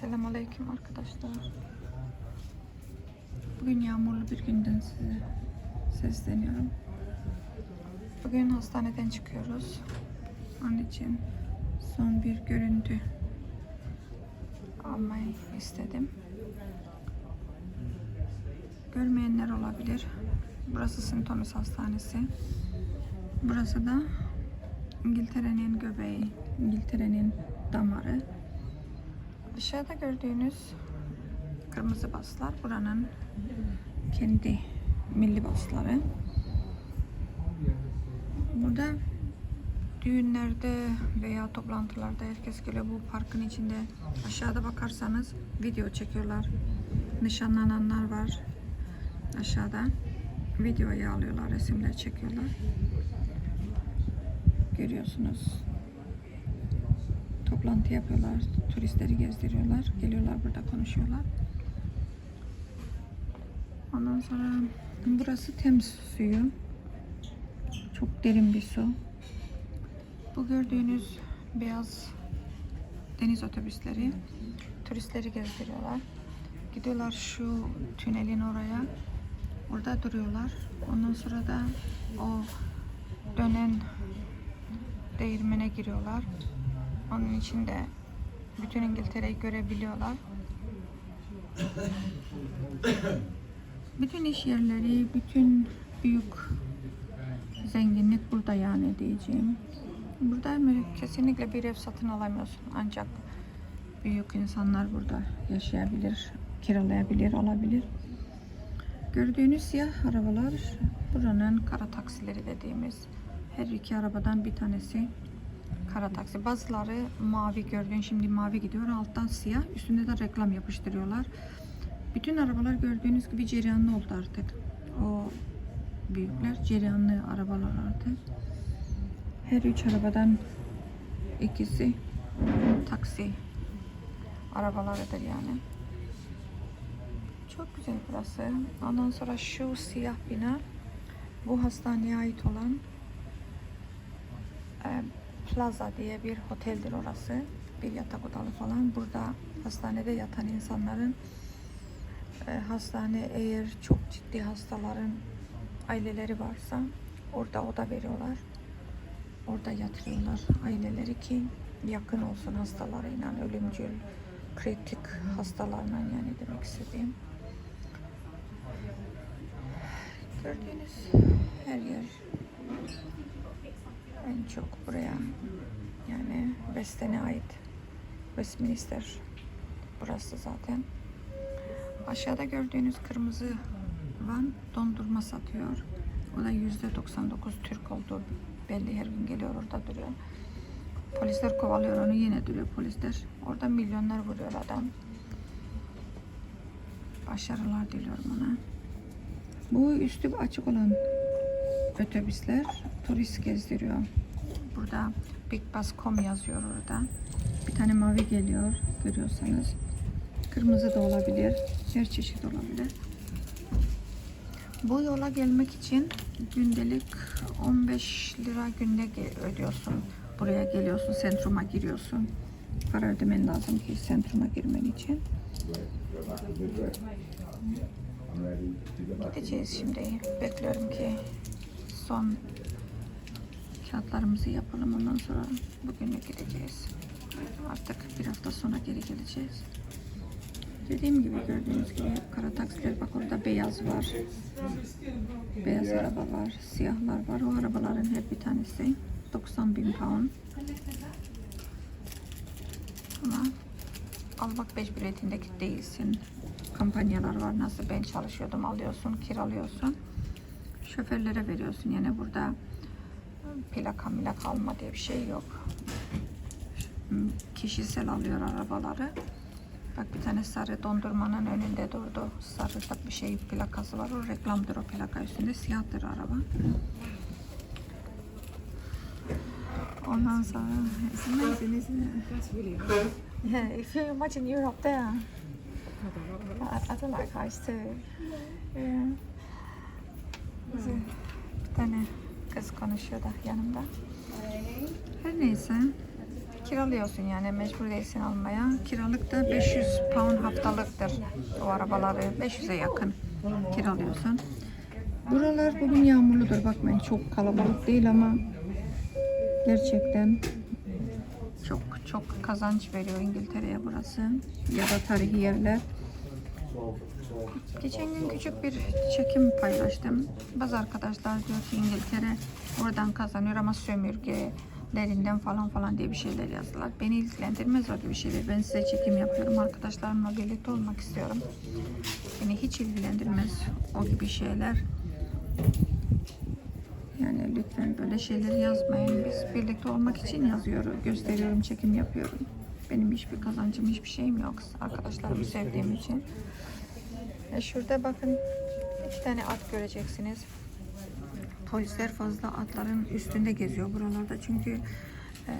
Selamünaleyküm arkadaşlar. Bugün yağmurlu bir günden size sesleniyorum. Bugün hastaneden çıkıyoruz. Onun için son bir görüntü almayı istedim. Görmeyenler olabilir. Burası St. Thomas Hastanesi. Burası da İngiltere'nin göbeği, İngiltere'nin damarı. Aşağıda gördüğünüz kırmızı baslar buranın kendi milli basları. Burada düğünlerde veya toplantılarda herkes geliyor bu parkın içinde. Aşağıda bakarsanız video çekiyorlar. Nişanlananlar var aşağıda. Videoyu alıyorlar, resimler çekiyorlar. Görüyorsunuz toplantı yapıyorlar, turistleri gezdiriyorlar, geliyorlar burada konuşuyorlar. Ondan sonra burası Temiz suyu. Çok derin bir su. Bu gördüğünüz beyaz deniz otobüsleri turistleri gezdiriyorlar. Gidiyorlar şu tünelin oraya. Orada duruyorlar. Ondan sonra da o dönen değirmene giriyorlar. Onun içinde bütün İngiltere'yi görebiliyorlar. Bütün iş yerleri, bütün büyük zenginlik burada yani diyeceğim. Burada kesinlikle bir ev satın alamıyorsun. Ancak büyük insanlar burada yaşayabilir, kiralayabilir, olabilir. Gördüğünüz siyah arabalar buranın kara taksileri dediğimiz. Her iki arabadan bir tanesi kara taksi. Bazıları mavi gördüğün şimdi mavi gidiyor. Alttan siyah. Üstünde de reklam yapıştırıyorlar. Bütün arabalar gördüğünüz gibi cereyanlı oldu artık. O büyükler cereyanlı arabalar artık. Her üç arabadan ikisi taksi arabalarıdır yani. Çok güzel burası. Ondan sonra şu siyah bina bu hastaneye ait olan Plaza diye bir oteldir orası. Bir yatak odalı falan. Burada hastanede yatan insanların e, hastane eğer çok ciddi hastaların aileleri varsa orada oda veriyorlar. Orada yatırıyorlar aileleri ki yakın olsun hastalarıyla ölümcül kritik hastalarla yani demek istediğim. Gördüğünüz her yer en çok buraya yani West End'e ait Westminster burası zaten. Aşağıda gördüğünüz kırmızı van dondurma satıyor. O da yüzde 99 Türk olduğu belli her gün geliyor orada duruyor. Polisler kovalıyor onu yine duruyor polisler. Orada milyonlar vuruyor adam. Başarılar diliyorum ona. Bu üstü açık olan otobüsler turist gezdiriyor. Burada bigbus.com yazıyor orada. Bir tane mavi geliyor görüyorsanız. Kırmızı da olabilir. Her çeşit olabilir. Bu yola gelmek için gündelik 15 lira günde ödüyorsun. Buraya geliyorsun, sentruma giriyorsun. Para ödemen lazım ki sentruma girmen için. Gideceğiz şimdi. Bekliyorum ki son kağıtlarımızı yapalım. Ondan sonra bugünlük gideceğiz. Artık bir hafta sonra geri geleceğiz. Dediğim gibi gördüğünüz gibi kara taksiler. Bak orada beyaz var. Beyaz araba var. Siyahlar var. O arabaların her bir tanesi 90 bin pound. Ama almak mecburiyetindeki değilsin. Kampanyalar var. Nasıl ben çalışıyordum alıyorsun, kiralıyorsun. Şoförlere veriyorsun. Yani burada plaka milaka alma diye bir şey yok. Kişisel alıyor arabaları. Bak bir tane sarı dondurmanın önünde durdu. Sarı da bir şey plakası var. O reklamdır o plaka üstünde. Siyahtır araba. Ondan sonra it? That's really Yeah, if you imagine up there. I, I don't like heights too. Yeah. Bir tane kız konuşuyor da yanımda. Her neyse. kiralıyorsun yani mecbur değilsin almaya. Kiralık da 500 pound haftalıktır o arabaları 500'e yakın kiralıyorsun. Buralar bugün yağmurludur bakmayın çok kalabalık değil ama gerçekten çok çok kazanç veriyor İngiltere'ye burası ya da tarihi yerler. Geçen gün küçük bir çekim paylaştım. Bazı arkadaşlar diyor ki İngiltere oradan kazanıyor ama sömürgelerinden falan falan diye bir şeyler yazdılar. Beni ilgilendirmez o gibi şeyler. Ben size çekim yapıyorum. Arkadaşlarımla birlikte olmak istiyorum. Beni hiç ilgilendirmez o gibi şeyler. Yani lütfen böyle şeyler yazmayın. Biz birlikte olmak için yazıyorum, gösteriyorum, çekim yapıyorum. Benim hiçbir kazancım, hiçbir şeyim yok. Arkadaşlarımı sevdiğim için. E şurada bakın iki tane at göreceksiniz. Polisler fazla atların üstünde geziyor buralarda çünkü e,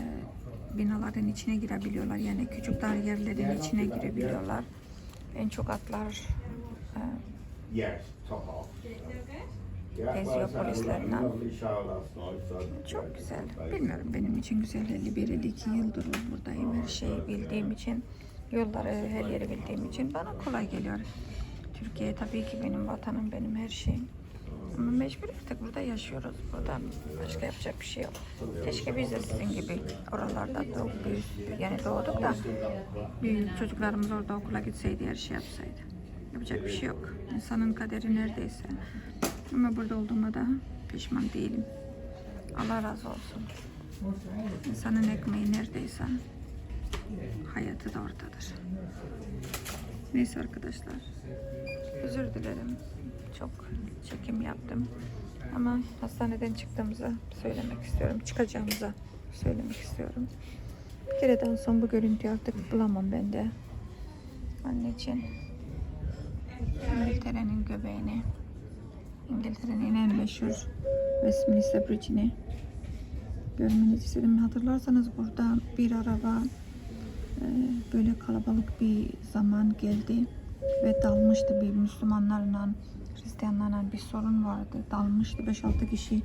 binaların içine girebiliyorlar. Yani küçük dar yerlerin içine girebiliyorlar. En çok atlar e, Geziyor polislerle. Çok güzel. Bilmiyorum benim için güzel 51-52 yıldır buradayım. Her şeyi bildiğim için, yolları her yeri bildiğim için bana kolay geliyor. Türkiye tabii ki benim vatanım, benim her şeyim. Ama mecbur artık burada yaşıyoruz. Burada başka yapacak bir şey yok. Keşke biz de sizin gibi oralarda doğup büyüdük. Yani doğduk da büyük çocuklarımız orada okula gitseydi, her şey yapsaydı. Yapacak bir şey yok. İnsanın kaderi neredeyse. Ama burada olduğuma da pişman değilim. Allah razı olsun. İnsanın ekmeği neredeyse hayatı da oradadır. Neyse arkadaşlar. Özür dilerim. Çok çekim yaptım. Ama hastaneden çıktığımızı söylemek istiyorum. Çıkacağımızı söylemek istiyorum. Bir kereden son bu görüntüyü artık bulamam ben de. Onun için İngiltere'nin göbeğini İngiltere'nin en meşhur Westminster Bridge'ini görmenizi istedim. Hatırlarsanız burada bir araba böyle kalabalık bir zaman geldi ve dalmıştı bir Müslümanlarla Hristiyanlarla bir sorun vardı. Dalmıştı 5-6 kişi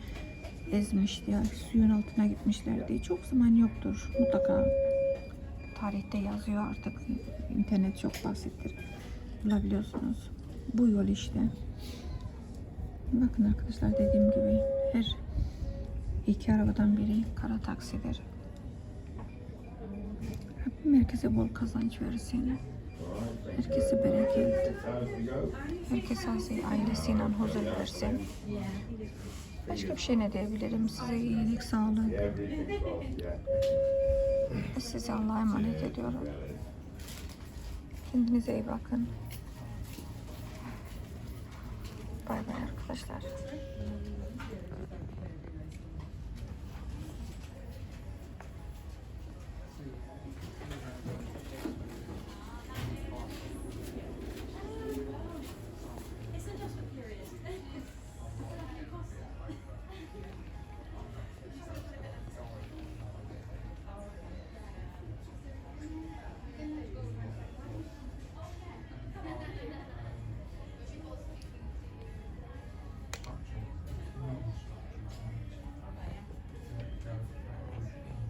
ezmişti. Yani suyun altına gitmişlerdi. Çok zaman yoktur. Mutlaka tarihte yazıyor artık. internet çok basittir. Bulabiliyorsunuz. Bu yol işte. Bakın arkadaşlar dediğim gibi her iki arabadan biri kara taksidir. Herkese bol kazanç versin. Herkese bereket. Herkese ailesiyle huzur versin. Başka bir şey ne diyebilirim? Size iyilik, sağlık. Size Allah'a emanet ediyorum. Kendinize iyi bakın. Bay bay arkadaşlar.